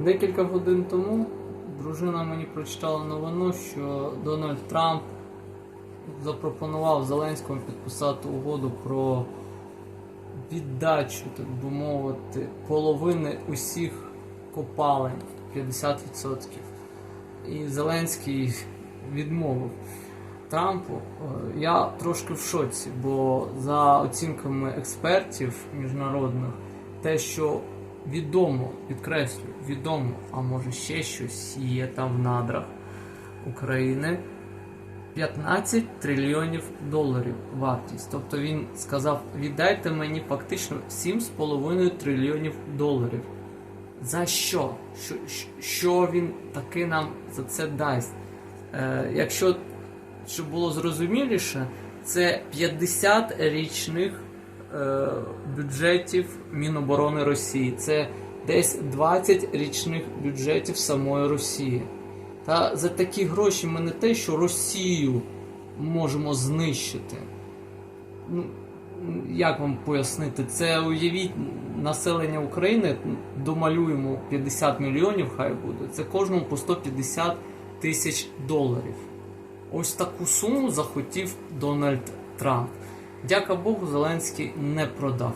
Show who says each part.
Speaker 1: Декілька годин тому дружина мені прочитала новину, що Дональд Трамп запропонував Зеленському підписати угоду про віддачу, так би мовити, половини усіх копалень 50%. І Зеленський відмовив Трампу. Е, Я трошки в шоці, бо за оцінками експертів міжнародних, те, що відомо, підкреслюю, відомо, а може ще щось є там в надрах України. 15 трильйонів доларів вартість. Тобто він сказав: віддайте мені фактично 7,5 трильйонів доларів. За що? Що, що він таки нам за це дасть? Е, якщо щоб було зрозуміліше, це 50 річних бюджетів Міноборони Росії. Це десь 20 річних бюджетів самої Росії. Та за такі гроші ми не те, що Росію можемо знищити. Ну, як вам пояснити? Це уявіть населення України, домалюємо 50 мільйонів, хай буде. Це кожному по 150 тисяч доларів. Ось таку суму захотів Дональд Трамп. Дяка Богу, Зеленський не продав